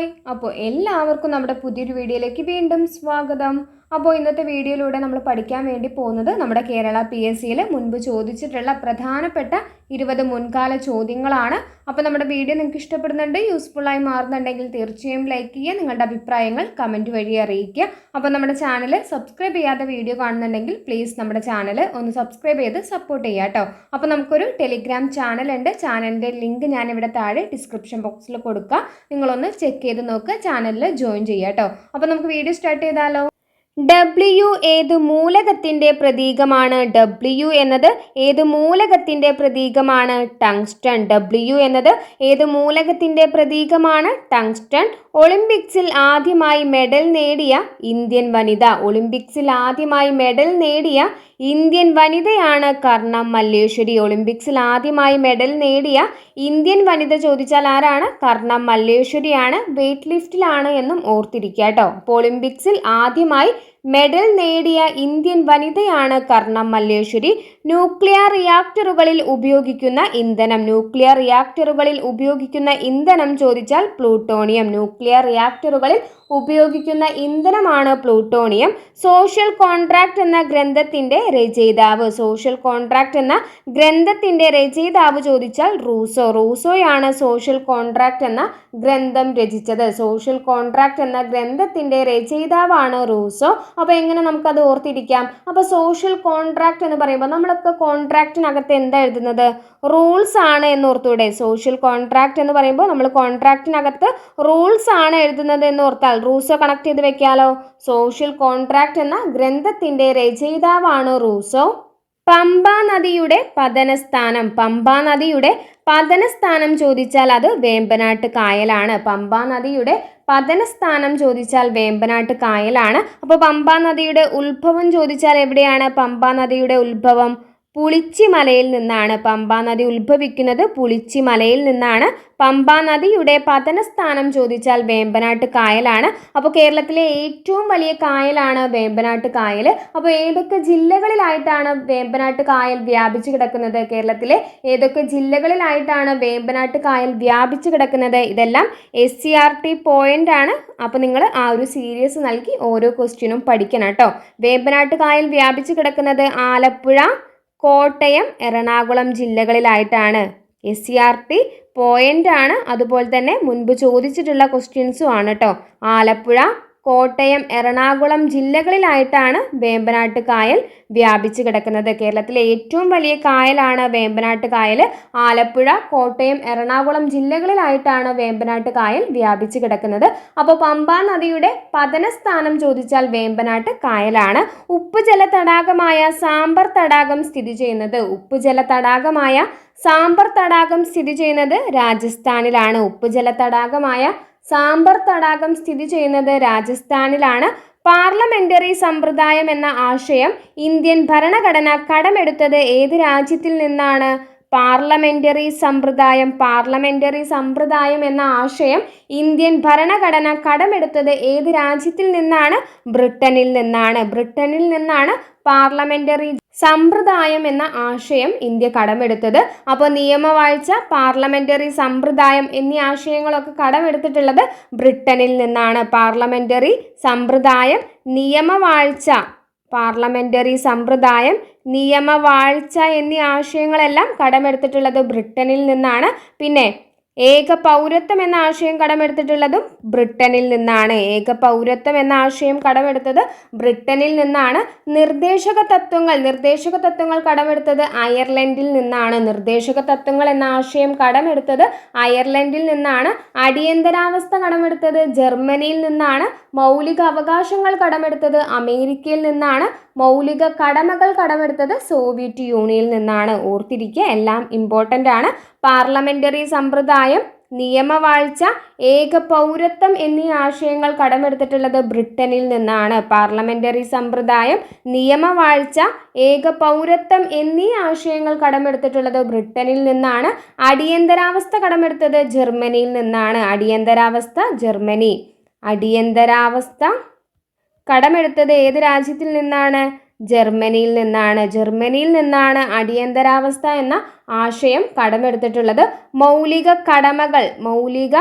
Bye. അപ്പോൾ എല്ലാവർക്കും നമ്മുടെ പുതിയൊരു വീഡിയോയിലേക്ക് വീണ്ടും സ്വാഗതം. അപ്പോൾ ഇന്നത്തെ വീഡിയോയിലൂടെ നമ്മൾ പഠിക്കാൻ വേണ്ടി പോകുന്നത് നമ്മുടെ കേരള പി എസ് സിയിൽ മുൻപ് ചോദിച്ചിട്ടുള്ള പ്രധാനപ്പെട്ട ഇരുപത് മുൻകാല ചോദ്യങ്ങളാണ്. അപ്പോൾ നമ്മുടെ വീഡിയോ നിങ്ങൾക്ക് ഇഷ്ടപ്പെടുന്നുണ്ട് യൂസ്ഫുള്ളായി മാറുന്നുണ്ടെങ്കിൽ തീർച്ചയായും ലൈക്ക് ചെയ്യുക നിങ്ങളുടെ അഭിപ്രായങ്ങൾ കമന്റ് വഴി അറിയിക്കുക. അപ്പോൾ നമ്മുടെ ചാനൽ സബ്സ്ക്രൈബ് ചെയ്യാത്ത വീഡിയോ കാണുന്നുണ്ടെങ്കിൽ പ്ലീസ് നമ്മുടെ ചാനൽ ഒന്ന് സബ്സ്ക്രൈബ് ചെയ്ത് സപ്പോർട്ട് ചെയ്യുക കേട്ടോ. അപ്പോൾ നമുക്കൊരു ടെലിഗ്രാം ചാനലുണ്ട് ചാനലിന്റെ ലിങ്ക് ഞാനിവിടെ താഴെ ഡിസ്ക്രിപ്ഷൻ ബോക്സിൽ കൊടുക്കുക നിങ്ങളൊന്ന് ചെക്ക് ചെയ്ത് നോക്കുക ചാനലിൽ ജോയിൻ ചെയ്യുക കേട്ടോ. അപ്പോൾ നമുക്ക് വീഡിയോ സ്റ്റാർട്ട് ചെയ്താലോ. ഡബ്ല്യു ഏത് മൂലകത്തിന്റെ പ്രതീകമാണ്? ഡബ്ല്യു എന്നത് ഏത് മൂലകത്തിന്റെ പ്രതീകമാണ്? ടങ്സ്റ്റൺ. ഡബ്ല്യു എന്നത് ഏത് മൂലകത്തിന്റെ പ്രതീകമാണ്? ടങ്സ്റ്റൺ. ഒളിമ്പിക്സിൽ ആദ്യമായി മെഡൽ നേടിയ ഇന്ത്യൻ വനിത. ഒളിമ്പിക്സിൽ ആദ്യമായി മെഡൽ നേടിയ ഇന്ത്യൻ വനിതയാണ് കർണം മല്ലേശ്വരി ഒളിമ്പിക്സിൽ ആദ്യമായി മെഡൽ നേടിയ ഇന്ത്യൻ വനിത ചോദിച്ചാൽ ആരാണ്? കർണം മല്ലേശ്വരിയാണ്. വെയ്റ്റ് ലിഫ്റ്റിലാണ് എന്നും ഓർത്തിരിക്കുക കേട്ടോ. അപ്പോൾ ഒളിമ്പിക്സിൽ ആദ്യമായി മെഡൽ നേടിയ ഇന്ത്യൻ വനിതയാണ് കർണം മല്ലേശ്വരി. ന്യൂക്ലിയർ റിയാക്ടറുകളിൽ ഉപയോഗിക്കുന്ന ഇന്ധനം. ന്യൂക്ലിയർ റിയാക്ടറുകളിൽ ഉപയോഗിക്കുന്ന ഇന്ധനം ചോദിച്ചാൽ പ്ലൂട്ടോണിയം. ന്യൂക്ലിയർ റിയാക്ടറുകളിൽ ഉപയോഗിക്കുന്ന ഇന്ധനമാണ് പ്ലൂട്ടോണിയം. സോഷ്യൽ കോൺട്രാക്ട് എന്ന ഗ്രന്ഥത്തിന്റെ രചയിതാവ്. സോഷ്യൽ കോൺട്രാക്ട് എന്ന ഗ്രന്ഥത്തിന്റെ രചയിതാവ് ചോദിച്ചാൽ റൂസോ. റൂസോയാണ് സോഷ്യൽ കോൺട്രാക്ട് എന്ന ഗ്രന്ഥം രചിച്ചത്. സോഷ്യൽ കോൺട്രാക്ട് എന്ന ഗ്രന്ഥത്തിന്റെ രചയിതാവാണ് റൂസോ. അപ്പോൾ എങ്ങനെ നമുക്കത് ഓർത്തിരിക്കാം? അപ്പോൾ സോഷ്യൽ കോൺട്രാക്ട് എന്ന് പറയുമ്പോൾ നമ്മളൊക്കെ കോൺട്രാക്റ്റിനകത്ത് എന്താ എഴുതുന്നത്? റൂൾസ് ആണ് എന്ന് ഓർത്തൂടെ സോഷ്യൽ കോൺട്രാക്ട് എന്ന് പറയുമ്പോൾ നമ്മൾ കോൺട്രാക്റ്റിനകത്ത് റൂൾസ് ആണ് എഴുതുന്നത് എന്ന് ഓർത്താൽ റൂസോ കണക്ട് ചെയ്ത് വെക്കാലോ? സോഷ്യൽ കോൺട്രാക്ട് എന്ന ഗ്രന്ഥത്തിന്റെ രചയിതാവാണ് റൂസോ. പമ്പ നദിയുടെ പതനസ്ഥാനം. പമ്പ നദിയുടെ പതനസ്ഥാനം ചോദിച്ചാൽ അത് വേമ്പനാട്ട് കായലാണ്. പമ്പ നദിയുടെ പതനസ്ഥാനം ചോദിച്ചാൽ വേമ്പനാട്ട് കായലാണ്. അപ്പോൾ പമ്പ നദിയുടെ ഉത്ഭവം ചോദിച്ചാൽ എവിടെയാണ്? പമ്പ നദിയുടെ ഉത്ഭവം പുളിച്ചിമലയിൽ നിന്നാണ് പമ്പാ നദി ഉത്ഭവിക്കുന്നത്. പുളിച്ചിമലയിൽ നിന്നാണ് പമ്പാ നദിയുടെ പതനസ്ഥാനം ചോദിച്ചാൽ വേമ്പനാട്ട് കായലാണ്. അപ്പോൾ കേരളത്തിലെ ഏറ്റവും വലിയ കായലാണ് വേമ്പനാട്ട് കായൽ അപ്പോൾ ഏതൊക്കെ ജില്ലകളിലായിട്ടാണ് വേമ്പനാട്ട് കായൽ വ്യാപിച്ചു കിടക്കുന്നത് കേരളത്തിലെ? ഏതൊക്കെ ജില്ലകളിലായിട്ടാണ് വേമ്പനാട്ട് കായൽ വ്യാപിച്ചു കിടക്കുന്നത്? ഇതെല്ലാം S C R T point ആണ്. അപ്പോൾ നിങ്ങൾ ആ ഒരു സീരീസ് നൽകി ഓരോ ക്വസ്റ്റ്യനും പഠിക്കണം കേട്ടോ. വേമ്പനാട്ട് കായൽ വ്യാപിച്ചു കിടക്കുന്നത് Alappuzha Kottayam Ernakulam ജില്ലകളിലായിട്ടാണ്. S C R T point ആണ്. അതുപോലെ തന്നെ മുൻപ് ചോദിച്ചിട്ടുള്ള ക്വസ്റ്റ്യൻസും ആണ് കേട്ടോ ആലപ്പുഴ കോട്ടയം എറണാകുളം ജില്ലകളിലായിട്ടാണ് വേമ്പനാട്ട് കായൽ വ്യാപിച്ചു കിടക്കുന്നത്. കേരളത്തിലെ ഏറ്റവും വലിയ കായലാണ് വേമ്പനാട്ട് കായൽ ആലപ്പുഴ കോട്ടയം എറണാകുളം ജില്ലകളിലായിട്ടാണ് വേമ്പനാട്ട് കായൽ വ്യാപിച്ചു കിടക്കുന്നത്. അപ്പോൾ പമ്പാ നദിയുടെ പതനസ്ഥാനം ചോദിച്ചാൽ വേമ്പനാട്ട് കായലാണ് ഉപ്പുജല തടാകമായ സാമ്പർ തടാകം സ്ഥിതി ചെയ്യുന്നത് ഉപ്പുജല തടാകമായ സാമ്പർ തടാകം സ്ഥിതി ചെയ്യുന്നത് രാജസ്ഥാനിലാണ്. ഉപ്പുജല തടാകമായ സാമ്പർ തടാകം സ്ഥിതി ചെയ്യുന്നത് രാജസ്ഥാനിലാണ്. പാർലമെന്ററി സമ്പ്രദായം എന്ന ആശയം ഇന്ത്യൻ ഭരണഘടന കടമെടുത്തത് ഏത് രാജ്യത്തിൽ നിന്നാണ്? പാർലമെന്ററി സമ്പ്രദായം പാർലമെന്ററി സമ്പ്രദായം എന്ന ആശയം ഇന്ത്യൻ ഭരണഘടന കടമെടുത്തത് ഏത് രാജ്യത്തിൽ നിന്നാണ്? ബ്രിട്ടനിൽ നിന്നാണ്. ബ്രിട്ടനിൽ നിന്നാണ് പാർലമെന്ററി സമ്പ്രദായം എന്ന ആശയം ഇന്ത്യ കടമെടുത്തത്. അപ്പോൾ നിയമവാഴ്ച പാർലമെന്ററി സമ്പ്രദായം എന്നീ ആശയങ്ങളൊക്കെ കടമെടുത്തിട്ടുള്ളത് ബ്രിട്ടനിൽ നിന്നാണ്. പാർലമെന്ററി സമ്പ്രദായം നിയമവാഴ്ച പാർലമെന്ററി സമ്പ്രദായം നിയമവാഴ്ച എന്നീ ആശയങ്ങളെല്ലാം കടമെടുത്തിട്ടുള്ളത് ബ്രിട്ടനിൽ നിന്നാണ്. പിന്നെ ഏക പൗരത്വം എന്ന ആശയം കടമെടുത്തിട്ടുള്ളതും ബ്രിട്ടനിൽ നിന്നാണ്. ഏക പൗരത്വം എന്ന ആശയം കടമെടുത്തത് ബ്രിട്ടനിൽ നിന്നാണ്. നിർദ്ദേശക തത്വങ്ങൾ നിർദ്ദേശക തത്വങ്ങൾ കടമെടുത്തത് അയർലൻഡിൽ നിന്നാണ്. നിർദ്ദേശക തത്വങ്ങൾ എന്ന ആശയം കടമെടുത്തത് അയർലൻഡിൽ നിന്നാണ്. അടിയന്തരാവസ്ഥ കടമെടുത്തത് ജർമ്മനിയിൽ നിന്നാണ്. മൗലിക അവകാശങ്ങൾ കടമെടുത്തത് അമേരിക്കയിൽ നിന്നാണ്. മൗലിക കടമകൾ കടമെടുത്തത് സോവിയറ്റ് യൂണിയനിൽ നിന്നാണ്. ഓർത്തിരിക്കുക എല്ലാം ഇമ്പോർട്ടന്റ് ആണ്. പാർലമെന്ററി സമ്പ്രദായം നിയമവാഴ്ച ഏക പൗരത്വം എന്നീ ആശയങ്ങൾ കടമെടുത്തിട്ടുള്ളത് ബ്രിട്ടനിൽ നിന്നാണ്. പാർലമെന്ററി സമ്പ്രദായം നിയമവാഴ്ച ഏക പൗരത്വം എന്നീ ആശയങ്ങൾ കടമെടുത്തിട്ടുള്ളത് ബ്രിട്ടനിൽ നിന്നാണ്. അടിയന്തരാവസ്ഥ കടമെടുത്തത് ജർമ്മനിയിൽ നിന്നാണ്. അടിയന്തരാവസ്ഥ ജർമ്മനി. അടിയന്തരാവസ്ഥ കടമെടുത്തത് ഏത് രാജ്യത്തിൽ നിന്നാണ്? ജർമ്മനിയിൽ നിന്നാണ്. ജർമ്മനിയിൽ നിന്നാണ് അടിയന്തരാവസ്ഥ എന്ന ആശയം കടമെടുത്തിട്ടുള്ളത്. മൗലിക കടമകൾ മൗലിക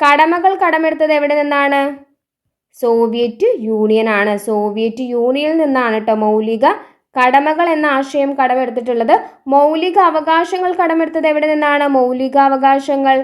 കടമകൾ കടമെടുത്തത് എവിടെ നിന്നാണ്? സോവിയറ്റ് യൂണിയൻ ആണ്. സോവിയറ്റ് യൂണിയനിൽ നിന്നാണ് കേട്ടോ മൗലിക കടമകൾ എന്ന ആശയം കടമെടുത്തിട്ടുള്ളത്. മൗലിക അവകാശങ്ങൾ കടമെടുത്തത് എവിടെ നിന്നാണ്? മൗലിക അവകാശങ്ങൾ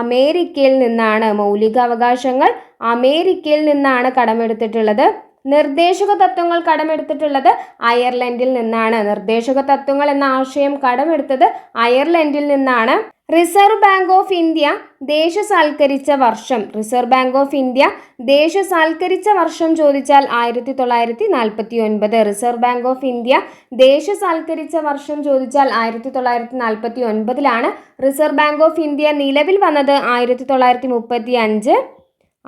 അമേരിക്കയിൽ നിന്നാണ്. മൗലികാവകാശങ്ങൾ അമേരിക്കയിൽ നിന്നാണ് കടമെടുത്തിട്ടുള്ളത്. നിർദ്ദേശക തത്വങ്ങൾ കടമെടുത്തിട്ടുള്ളത് അയർലൻഡിൽ നിന്നാണ്. നിർദ്ദേശക തത്വങ്ങൾ എന്ന ആശയം കടമെടുത്തത് അയർലൻഡിൽ നിന്നാണ്. റിസർവ് ബാങ്ക് ഓഫ് ഇന്ത്യ ദേശസാൽക്കരിച്ച വർഷം. റിസർവ് ബാങ്ക് ഓഫ് ഇന്ത്യ ദേശസാൽക്കരിച്ച വർഷം ചോദിച്ചാൽ ആയിരത്തി തൊള്ളായിരത്തി നാൽപ്പത്തി ഒൻപത് റിസർവ് ബാങ്ക് ഓഫ് ഇന്ത്യ ദേശസാൽക്കരിച്ച വർഷം ചോദിച്ചാൽ ആയിരത്തി തൊള്ളായിരത്തി നാൽപ്പത്തി ഒൻപതിലാണ് റിസർവ് ബാങ്ക് ഓഫ് ഇന്ത്യ നിലവിൽ വന്നത് ആയിരത്തി തൊള്ളായിരത്തി മുപ്പത്തി അഞ്ച്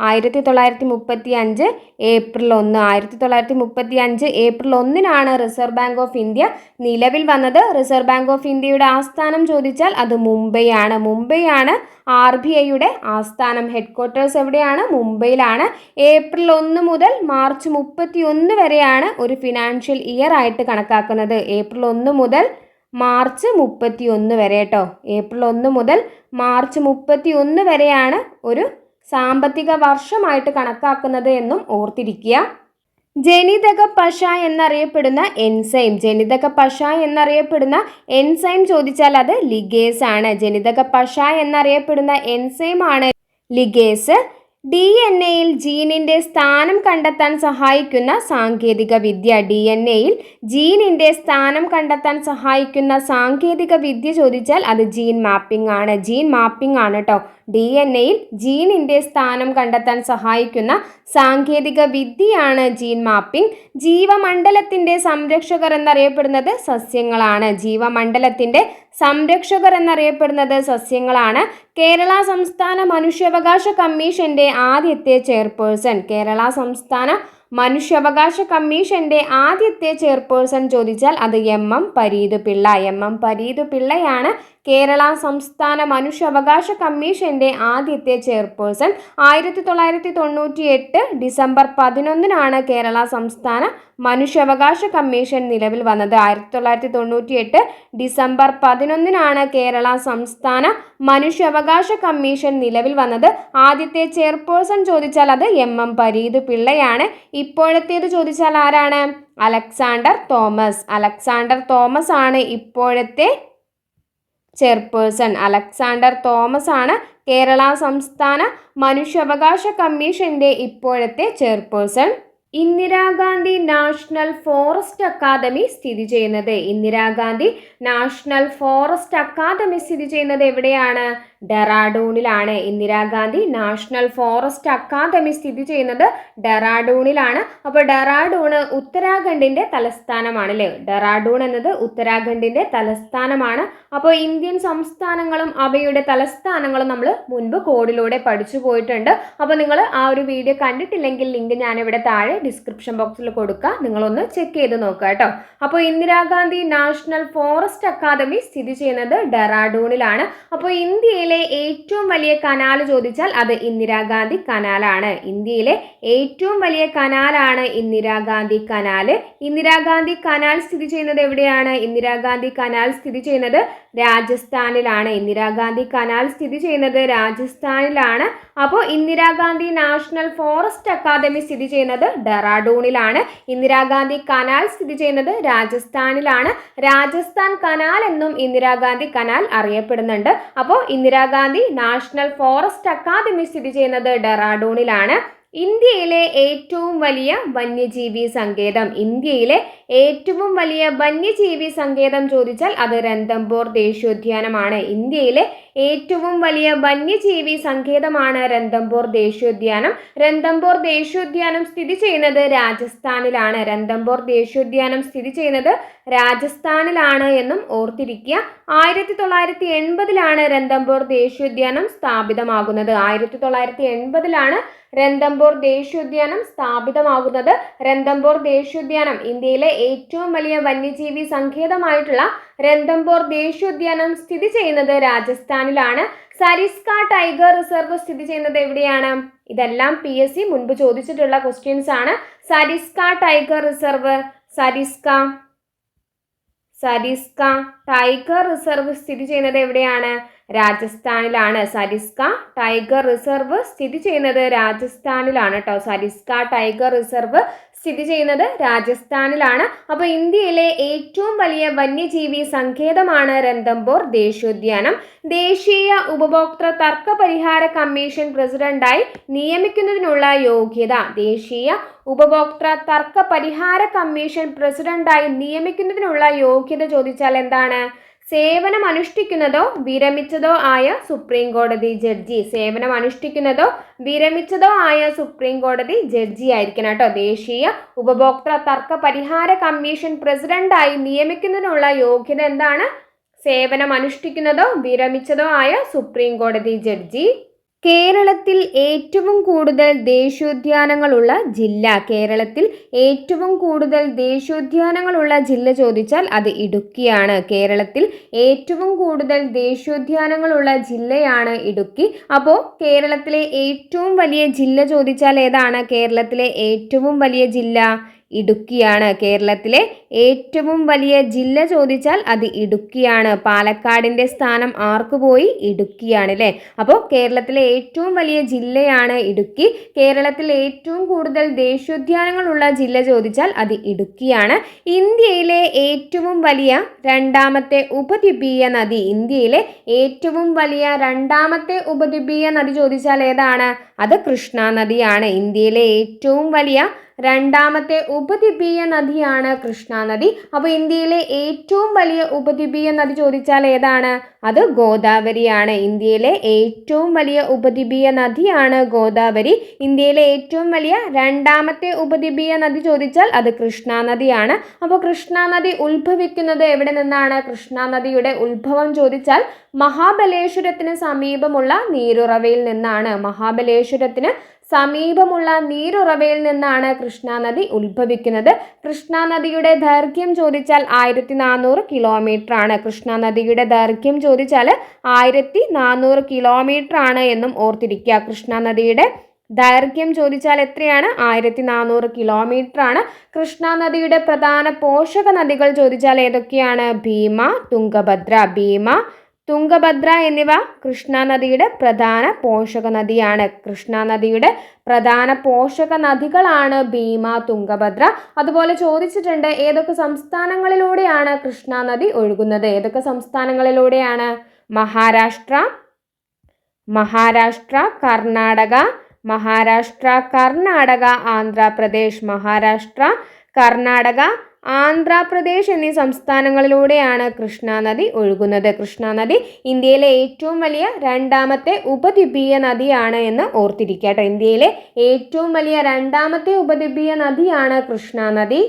ആയിരത്തി തൊള്ളായിരത്തി മുപ്പത്തി അഞ്ച് ഏപ്രിൽ ഒന്ന്. ആയിരത്തി തൊള്ളായിരത്തി മുപ്പത്തി അഞ്ച് ഏപ്രിൽ ഒന്നിനാണ് റിസർവ് ബാങ്ക് ഓഫ് ഇന്ത്യ നിലവിൽ വന്നത്. റിസർവ് ബാങ്ക് ഓഫ് ഇന്ത്യയുടെ ആസ്ഥാനം ചോദിച്ചാൽ അത് മുംബൈയാണ്. മുംബൈയാണ് ആർ ബി ഐയുടെ ആസ്ഥാനം. ഹെഡ്ക്വാർട്ടേഴ്സ് എവിടെയാണ്? മുംബൈയിലാണ്. ഏപ്രിൽ ഒന്ന് മുതൽ മാർച്ച് മുപ്പത്തി ഒന്ന് വരെയാണ് ഒരു ഫിനാൻഷ്യൽ ഇയർ ആയിട്ട് കണക്കാക്കുന്നത്. ഏപ്രിൽ ഒന്ന് മുതൽ മാർച്ച് മുപ്പത്തി ഒന്ന് വരെ കേട്ടോ. ഏപ്രിൽ ഒന്ന് മുതൽ മാർച്ച് മുപ്പത്തി ഒന്ന് വരെയാണ് ഒരു സാമ്പത്തിക വർഷമായിട്ട് കണക്കാക്കുന്നത് എന്നും ഓർത്തിരിക്കുക. ജനിതക പശ എന്നറിയപ്പെടുന്ന എൻസൈം ജനിതക പശ എന്നറിയപ്പെടുന്ന എൻസൈം ചോദിച്ചാൽ അത് ലിഗേസ് ആണ്. ജനിതക പശ എന്നറിയപ്പെടുന്ന എൻസൈം ആണ് ലിഗേസ്. ഡി എൻ എയിൽ ജീനിന്റെ സ്ഥാനം കണ്ടെത്താൻ സഹായിക്കുന്ന സാങ്കേതിക വിദ്യ. ഡി എൻ എയിൽ ജീനിന്റെ സ്ഥാനം കണ്ടെത്താൻ സഹായിക്കുന്ന സാങ്കേതിക വിദ്യ ചോദിച്ചാൽ അത് ജീൻ മാപ്പിംഗ് ആണ്. ജീൻ മാപ്പിംഗ് ആണ് കേട്ടോ ഡി എൻ എയിൽ ജീനിന്റെ സ്ഥാനം കണ്ടെത്താൻ സഹായിക്കുന്ന സാങ്കേതിക വിദ്യയാണ് ജീൻ മാപ്പിംഗ്. ജീവമണ്ഡലത്തിന്റെ സംരക്ഷകർ എന്നറിയപ്പെടുന്നത് സസ്യങ്ങളാണ്. ജീവമണ്ഡലത്തിന്റെ സംരക്ഷകർ എന്നറിയപ്പെടുന്നത് സസ്യങ്ങളാണ്. കേരള സംസ്ഥാന മനുഷ്യാവകാശ കമ്മീഷന്റെ ആദ്യത്തെ ചെയർപേഴ്സൺ. കേരള സംസ്ഥാന മനുഷ്യാവകാശ കമ്മീഷന്റെ ആദ്യത്തെ ചെയർപേഴ്സൺ ചോദിച്ചാൽ അത് M M Pareethupillai. M M Pareeth പിള്ളയാണ് Kerala സംസ്ഥാന മനുഷ്യാവകാശ കമ്മീഷന്റെ ആദ്യത്തെ ചെയർപേഴ്സൺ. ആയിരത്തി തൊള്ളായിരത്തി തൊണ്ണൂറ്റി എട്ട് ഡിസംബർ പതിനൊന്നിനാണ് കേരള സംസ്ഥാന മനുഷ്യാവകാശ കമ്മീഷൻ നിലവിൽ വന്നത്. ആയിരത്തി തൊള്ളായിരത്തി തൊണ്ണൂറ്റി എട്ട് ഡിസംബർ പതിനൊന്നിനാണ് കേരള സംസ്ഥാന മനുഷ്യാവകാശ കമ്മീഷൻ നിലവിൽ വന്നത്. ആദ്യത്തെ ചെയർപേഴ്സൺ ചോദിച്ചാൽ അത് എം. എം. പരീത് പിള്ളയാണ്. ഇപ്പോഴത്തേത് ചോദിച്ചാൽ ആരാണ്? Alexander Thomas. അലക്സാണ്ടർ തോമസ് ആണ് ഇപ്പോഴത്തെ ചെയർപേഴ്സൺ അലക്സാണ്ടർ തോമസ് ആണ് കേരള സംസ്ഥാന മനുഷ്യാവകാശ കമ്മീഷന്റെ ഇപ്പോഴത്തെ chairperson. Indira Gandhi national forest academy സ്ഥിതി ചെയ്യുന്നത്. ഇന്ദിരാഗാന്ധി നാഷണൽ ഫോറസ്റ്റ് അക്കാദമി സ്ഥിതി ചെയ്യുന്നത് എവിടെയാണ്? ഡെറാഡൂണിലാണ് ഇന്ദിരാഗാന്ധി നാഷണൽ ഫോറസ്റ്റ് അക്കാദമി സ്ഥിതി ചെയ്യുന്നത്. ഡെറാഡൂണിലാണ്. അപ്പോൾ ഡെറാഡൂണ് ഉത്തരാഖണ്ഡിന്റെ തലസ്ഥാനമാണ് അല്ലേ? ഡെറാഡൂൺ എന്നത് ഉത്തരാഖണ്ഡിന്റെ തലസ്ഥാനമാണ്. അപ്പോൾ ഇന്ത്യൻ സംസ്ഥാനങ്ങളും അവയുടെ തലസ്ഥാനങ്ങളും നമ്മൾ മുൻപ് കോഡിലൂടെ പഠിച്ചു പോയിട്ടുണ്ട്. അപ്പോൾ നിങ്ങൾ ആ ഒരു വീഡിയോ കണ്ടിട്ടില്ലെങ്കിൽ ലിങ്ക് ഞാനിവിടെ താഴെ ഡിസ്ക്രിപ്ഷൻ ബോക്സിൽ കൊടുക്കുക നിങ്ങളൊന്ന് ചെക്ക് ചെയ്ത് നോക്കുക കേട്ടോ. അപ്പോൾ ഇന്ദിരാഗാന്ധി നാഷണൽ ഫോറസ്റ്റ് അക്കാദമി സ്ഥിതി ചെയ്യുന്നത് ഡെറാഡൂണിലാണ്. അപ്പോൾ ഇന്ത്യയിലെ ഏറ്റവും വലിയ കനാൽ ചോദിച്ചാൽ അത് ഇന്ദിരാഗാന്ധി കനാലാണ്. ഇന്ത്യയിലെ ഏറ്റവും വലിയ കനാലാണ് ഇന്ദിരാഗാന്ധി കനാൽ. ഇന്ദിരാഗാന്ധി കനാൽ സ്ഥിതി ചെയ്യുന്നത് എവിടെയാണ്? ഇന്ദിരാഗാന്ധി കനാൽ സ്ഥിതി ചെയ്യുന്നത് രാജസ്ഥാനിലാണ്. ഇന്ദിരാഗാന്ധി കനാൽ സ്ഥിതി ചെയ്യുന്നത് രാജസ്ഥാനിലാണ്. അപ്പോൾ ഇന്ദിരാഗാന്ധി നാഷണൽ ഫോറസ്റ്റ് അക്കാദമി സ്ഥിതി ചെയ്യുന്നത് ഡെറാഡൂണിലാണ്. ഇന്ദിരാഗാന്ധി കനാൽ സ്ഥിതി ചെയ്യുന്നത് രാജസ്ഥാനിലാണ്. രാജസ്ഥാൻ കനാൽ എന്നും ഇന്ദിരാഗാന്ധി കനാൽ അറിയപ്പെടുന്നുണ്ട്. അപ്പോൾ ഇന്ദിരാഗാന്ധി നാഷണൽ ഫോറസ്റ്റ് അക്കാദമി സ്ഥിതി ചെയ്യുന്നത് ഡെറാഡൂണിലാണ്. ഇന്ത്യയിലെ ഏറ്റവും വലിയ വന്യജീവി സങ്കേതം. ഇന്ത്യയിലെ ഏറ്റവും വലിയ വന്യജീവി സങ്കേതം ചോദിച്ചാൽ അത് രന്തംബോർ ദേശീയോദ്യാനമാണ്. ഇന്ത്യയിലെ ഏറ്റവും വലിയ വന്യജീവി സങ്കേതമാണ് രന്തംബോർ ദേശീയോദ്യാനം. രന്തംബോർ ദേശീയോദ്യാനം സ്ഥിതി ചെയ്യുന്നത് രാജസ്ഥാനിലാണ്. രന്തംബോർ ദേശീയോദ്യാനം സ്ഥിതി ചെയ്യുന്നത് രാജസ്ഥാനിലാണ് എന്നും ഓർത്തിരിക്കുക. ആയിരത്തി തൊള്ളായിരത്തി എൺപതിലാണ് രന്തംബോർ ദേശീയോദ്യാനം സ്ഥാപിതമാകുന്നത്. ആയിരത്തി തൊള്ളായിരത്തി എൺപതിലാണ് രന്തംബോർ ദേശീയോദ്യാനം സ്ഥാപിതമാകുന്നത് രന്തംബോർ ദേശീയോദ്യാനം ഇന്ത്യയിലെ ഏറ്റവും വലിയ വന്യജീവി സങ്കേതമായിട്ടുള്ള രന്തംബോർ ദേശീയോദ്യാനം സ്ഥിതി ചെയ്യുന്നത് രാജസ്ഥാനിലാണ്. സരിസ്ക ടൈഗർ റിസർവ് സ്ഥിതി ചെയ്യുന്നത് എവിടെയാണ്? ഇതെല്ലാം പി എസ് സി മുൻപ് ചോദിച്ചിട്ടുള്ള ക്വസ്റ്റ്യൻസ് ആണ്. Sariska tiger reserve Sariska Sariska tiger reserve സ്ഥിതി ചെയ്യുന്നത് എവിടെയാണ്? രാജസ്ഥാനിലാണ്. സരിസ്ക ടൈഗർ റിസർവ് സ്ഥിതി ചെയ്യുന്നത് രാജസ്ഥാനിലാണ് കേട്ടോ സരിസ്ക ടൈഗർ റിസർവ് സ്ഥിതി ചെയ്യുന്നത് രാജസ്ഥാനിലാണ്. അപ്പോൾ ഇന്ത്യയിലെ ഏറ്റവും വലിയ വന്യജീവി സങ്കേതമാണ് രന്തംബോർ ദേശീയോദ്യാനം ദേശീയ ഉപഭോക്തൃ തർക്ക പരിഹാര കമ്മീഷൻ പ്രസിഡന്റായി നിയമിക്കുന്നതിനുള്ള യോഗ്യത. ദേശീയ ഉപഭോക്തൃ തർക്ക പരിഹാര കമ്മീഷൻ പ്രസിഡന്റായി നിയമിക്കുന്നതിനുള്ള യോഗ്യത ചോദിച്ചാൽ എന്താണ്? സേവനം അനുഷ്ഠിക്കുന്നതോ വിരമിച്ചതോ ആയ സുപ്രീം കോടതി ജഡ്ജി. സേവനം അനുഷ്ഠിക്കുന്നതോ വിരമിച്ചതോ ആയ സുപ്രീം കോടതി ജഡ്ജി ആയിരിക്കണം കേട്ടോ. ദേശീയ ഉപഭോക്തൃ തർക്ക പരിഹാര കമ്മീഷൻ പ്രസിഡന്റായി നിയമിക്കുന്നതിനുള്ള യോഗ്യത എന്താണ്? സേവനം അനുഷ്ഠിക്കുന്നതോ വിരമിച്ചതോ ആയ സുപ്രീം കോടതി ജഡ്ജി കേരളത്തിൽ ഏറ്റവും കൂടുതൽ ദേശീയോദ്യാനങ്ങളുള്ള ജില്ല. കേരളത്തിൽ ഏറ്റവും കൂടുതൽ ദേശീയോദ്യാനങ്ങളുള്ള ജില്ല ചോദിച്ചാൽ അത് ഇടുക്കിയാണ്. കേരളത്തിൽ ഏറ്റവും കൂടുതൽ ദേശീയോദ്യാനങ്ങളുള്ള ജില്ലയാണ് ഇടുക്കി. അപ്പോൾ കേരളത്തിലെ ഏറ്റവും വലിയ ജില്ല ചോദിച്ചാൽ ഏതാണ്? കേരളത്തിലെ ഏറ്റവും വലിയ ജില്ല? ഇടുക്കിയാണ്. കേരളത്തിലെ ഏറ്റവും വലിയ ജില്ല ചോദിച്ചാൽ അത് ഇടുക്കിയാണ്. പാലക്കാടിന്റെ സ്ഥാനം ആർക്ക് പോയി? ഇടുക്കിയാണ് അല്ലേ അപ്പോൾ കേരളത്തിലെ ഏറ്റവും വലിയ ജില്ലയാണ് ഇടുക്കി. കേരളത്തിൽ ഏറ്റവും കൂടുതൽ ദേശീയോദ്യാനങ്ങളുള്ള ജില്ല ചോദിച്ചാൽ അത് ഇടുക്കിയാണ്. ഇന്ത്യയിലെ ഏറ്റവും വലിയ രണ്ടാമത്തെ ഉപദ്വീപീയ നദി. ഇന്ത്യയിലെ ഏറ്റവും വലിയ രണ്ടാമത്തെ ഉപദ്വീപീയ നദി ചോദിച്ചാൽ ഏതാണ്? അത് കൃഷ്ണ നദിയാണ്. ഇന്ത്യയിലെ ഏറ്റവും വലിയ രണ്ടാമത്തെ ഉപദ്വീപീയ നദിയാണ് കൃഷ്ണ നദി അപ്പോൾ ഇന്ത്യയിലെ ഏറ്റവും വലിയ ഉപദ്വീപീയ നദി ചോദിച്ചാൽ ഏതാണ്? അത് ഗോദാവരിയാണ്. ഇന്ത്യയിലെ ഏറ്റവും വലിയ ഉപദ്വീപീയ നദിയാണ് ഗോദാവരി. ഇന്ത്യയിലെ ഏറ്റവും വലിയ രണ്ടാമത്തെ ഉപദ്വീപീയ നദി ചോദിച്ചാൽ അത് കൃഷ്ണ നദിയാണ് അപ്പോൾ കൃഷ്ണ നദി ഉത്ഭവിക്കുന്നത് എവിടെ നിന്നാണ്? കൃഷ്ണ നദിയുടെ ഉത്ഭവം ചോദിച്ചാൽ മഹാബലേശ്വരത്തിന് സമീപമുള്ള നീരുറവയിൽ നിന്നാണ്. മഹാബലേശ്വരത്തിന് സമീപമുള്ള നീരുറവയിൽ നിന്നാണ് കൃഷ്ണാനദി ഉത്ഭവിക്കുന്നത്. കൃഷ്ണാനദിയുടെ ദൈർഘ്യം ചോദിച്ചാൽ ആയിരത്തി നാനൂറ് കിലോമീറ്റർ ആണ് കൃഷ്ണാനദിയുടെ ദൈർഘ്യം ചോദിച്ചാൽ ആയിരത്തി നാനൂറ് കിലോമീറ്റർ ആണ് എന്നും ഓർത്തിരിക്കുക. കൃഷ്ണാനദിയുടെ ദൈർഘ്യം ചോദിച്ചാൽ എത്രയാണ്? ആയിരത്തി നാനൂറ് കിലോമീറ്റർ ആണ് കൃഷ്ണ നദിയുടെ പ്രധാന പോഷക നദികൾ ചോദിച്ചാൽ ഏതൊക്കെയാണ്? ഭീമ തുംഗഭദ്ര ഭീമ തുംഗഭദ്ര എന്നിവ കൃഷ്ണാനദിയുടെ പ്രധാന പോഷക നദിയാണ് കൃഷ്ണാനദിയുടെ പ്രധാന പോഷക നദികളാണ് ഭീമ തുംഗഭദ്ര. അതുപോലെ ചോദിച്ചിട്ടുണ്ട് ഏതൊക്കെ സംസ്ഥാനങ്ങളിലൂടെയാണ് കൃഷ്ണാനദി ഒഴുകുന്നത്? ഏതൊക്കെ സംസ്ഥാനങ്ങളിലൂടെയാണ്? മഹാരാഷ്ട്ര മഹാരാഷ്ട്ര കർണാടക മഹാരാഷ്ട്ര കർണാടക ആന്ധ്രാപ്രദേശ് മഹാരാഷ്ട്ര കർണാടക ആന്ധ്രാപ്രദേശ് എന്നീ സംസ്ഥാനങ്ങളിലൂടെയാണ് കൃഷ്ണാനദി ഒഴുകുന്നത്. കൃഷ്ണാനദി ഇന്ത്യയിലെ ഏറ്റവും വലിയ രണ്ടാമത്തെ ഉപദ്വീപീയ നദിയാണ് എന്ന് ഓർത്തിരിക്കട്ടെ ഇന്ത്യയിലെ ഏറ്റവും വലിയ രണ്ടാമത്തെ ഉപദ്വീപീയ നദിയാണ് കൃഷ്ണാനദി.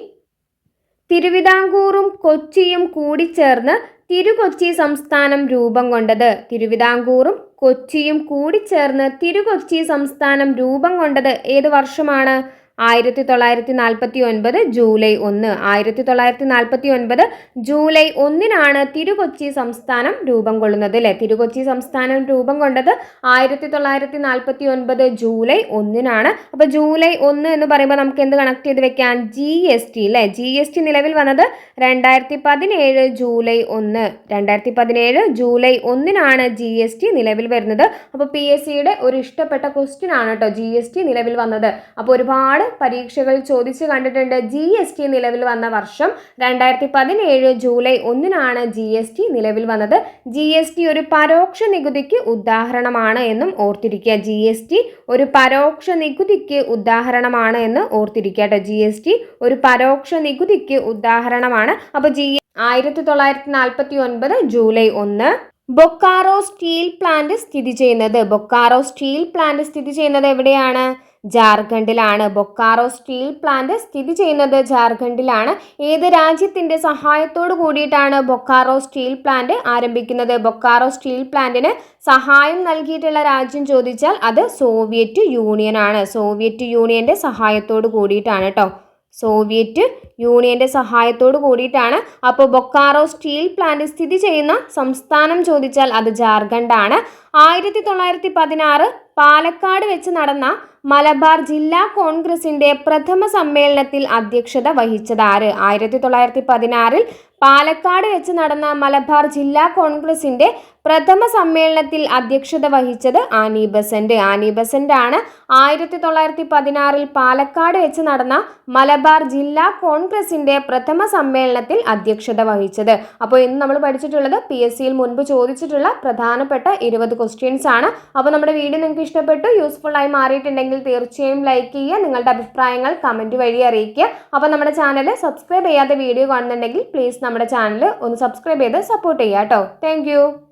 തിരുവിതാംകൂറും കൊച്ചിയും കൂടിച്ചേർന്ന് തിരുകൊച്ചി സംസ്ഥാനം രൂപം കൊണ്ടത്. തിരുവിതാംകൂറും കൊച്ചിയും കൂടിച്ചേർന്ന് തിരുകൊച്ചി സംസ്ഥാനം രൂപം കൊണ്ടത് ഏത് വർഷമാണ്? ആയിരത്തി തൊള്ളായിരത്തി നാൽപ്പത്തി ഒൻപത് ജൂലൈ ഒന്ന്. ആയിരത്തി തൊള്ളായിരത്തി നാൽപ്പത്തി ഒൻപത് ജൂലൈ ഒന്നിനാണ് തിരുകൊച്ചി സംസ്ഥാനം രൂപം കൊള്ളുന്നത് അല്ലേ തിരുകൊച്ചി സംസ്ഥാനം രൂപം കൊണ്ടത് ആയിരത്തി തൊള്ളായിരത്തി നാൽപ്പത്തി ഒൻപത് ജൂലൈ ഒന്നിനാണ്. അപ്പോൾ ജൂലൈ ഒന്ന് എന്ന് പറയുമ്പോൾ നമുക്ക് എന്ത് കണക്ട് ചെയ്ത് വെക്കാം? ജി എസ് ടി അല്ലേ ജി എസ് ടി നിലവിൽ വന്നത് രണ്ടായിരത്തി പതിനേഴ് ജൂലൈ ഒന്ന്. രണ്ടായിരത്തി പതിനേഴ് ജൂലൈ ഒന്നിനാണ് ജി എസ് ടി നിലവിൽ വരുന്നത്. അപ്പോൾ പി എസ് സിയുടെ ഒരു ഇഷ്ടപ്പെട്ട ക്വസ്റ്റ്യൻ ആണ് കേട്ടോ ജി എസ് ടി നിലവിൽ വന്നത്. അപ്പോൾ ഒരുപാട് പരീക്ഷകൾ ചോദിച്ചു കണ്ടിട്ടുണ്ട്. ജി എസ് ടി നിലവിൽ വന്ന വർഷം രണ്ടായിരത്തി പതിനേഴ് ജൂലൈ ഒന്നിനാണ് ജി എസ് ടി നിലവിൽ വന്നത്. ജി എസ് ടി ഒരു പരോക്ഷ നികുതിക്ക് ഉദാഹരണമാണ് എന്നും ഓർത്തിരിക്കുക. ജി എസ് ടി ഒരു പരോക്ഷ നികുതിക്ക് ഉദാഹരണമാണ് എന്ന് ഓർത്തിരിക്കുക ജി എസ് ടി ഒരു പരോക്ഷ നികുതിക്ക് ഉദാഹരണമാണ്. അപ്പോൾ ജി ആയിരത്തി തൊള്ളായിരത്തി നാൽപ്പത്തി ഒൻപത് ജൂലൈ ഒന്ന് ബൊക്കാറോ സ്റ്റീൽ പ്ലാന്റ് സ്ഥിതി ചെയ്യുന്നത്. ബൊക്കാറോ സ്റ്റീൽ പ്ലാന്റ് സ്ഥിതി ചെയ്യുന്നത് എവിടെയാണ്? ജാർഖണ്ഡിലാണ്. ബൊക്കാറോ സ്റ്റീൽ പ്ലാന്റ് സ്ഥിതി ചെയ്യുന്നത് ജാർഖണ്ഡിലാണ്. ഏത് രാജ്യത്തിന്റെ സഹായത്തോടു കൂടിയിട്ടാണ് ബൊക്കാറോ സ്റ്റീൽ പ്ലാന്റ് ആരംഭിക്കുന്നത്? ബൊക്കാറോ സ്റ്റീൽ പ്ലാന്റിന് സഹായം നൽകിയിട്ടുള്ള രാജ്യം ചോദിച്ചാൽ അത് സോവിയറ്റ് യൂണിയൻ ആണ് സോവിയറ്റ് യൂണിയന്റെ സഹായത്തോടു കൂടിയിട്ടാണ് കേട്ടോ സോവിയറ്റ് യൂണിയന്റെ സഹായത്തോട് കൂടിയിട്ടാണ്. അപ്പോൾ ബൊക്കാറോ സ്റ്റീൽ പ്ലാന്റ് സ്ഥിതി ചെയ്യുന്ന സംസ്ഥാനം ചോദിച്ചാൽ അത് ജാർഖണ്ഡാണ്. ആയിരത്തി തൊള്ളായിരത്തി പതിനാറ് പാലക്കാട് വെച്ച് നടന്ന മലബാർ ജില്ലാ കോൺഗ്രസിന്റെ പ്രഥമ സമ്മേളനത്തിൽ അധ്യക്ഷത വഹിച്ചത് ആയിരത്തി തൊള്ളായിരത്തി പതിനാറിൽ പാലക്കാട് വെച്ച് നടന്ന മലബാർ ജില്ലാ കോൺഗ്രസിന്റെ പ്രഥമ സമ്മേളനത്തിൽ അധ്യക്ഷത വഹിച്ചത് ആനി ബസന്റ്. ആനി ബസന്റ് ആണ് ആയിരത്തി തൊള്ളായിരത്തി പതിനാറിൽ പാലക്കാട് വെച്ച് നടന്ന മലബാർ ജില്ലാ കോൺഗ്രസിന്റെ പ്രഥമ സമ്മേളനത്തിൽ അധ്യക്ഷത വഹിച്ചത്. അപ്പോൾ ഇന്ന് നമ്മൾ പഠിച്ചിട്ടുള്ളത് പി എസ് സിയിൽ മുൻപ് ചോദിച്ചിട്ടുള്ള പ്രധാനപ്പെട്ട ഇരുപത് ക്വസ്റ്റ്യൻസ് ആണ്. അപ്പോൾ നമ്മുടെ വീഡിയോ നിങ്ങൾക്ക് ഇഷ്ടപ്പെട്ടു യൂസ്ഫുൾ ആയി മാറിയിട്ടുണ്ടെങ്കിൽ തീർച്ചയായും ലൈക്ക് ചെയ്യുക നിങ്ങളുടെ അഭിപ്രായങ്ങൾ കമന്റ് വഴി അറിയിക്കുക. അപ്പോൾ നമ്മുടെ ചാനൽ സബ്സ്ക്രൈബ് ചെയ്യാത്ത വീഡിയോ കാണുന്നുണ്ടെങ്കിൽ പ്ലീസ് നമ്മുടെ ചാനൽ ഒന്ന് സബ്സ്ക്രൈബ് ചെയ്ത് സപ്പോർട്ട് ചെയ്യുക കേട്ടോ താങ്ക്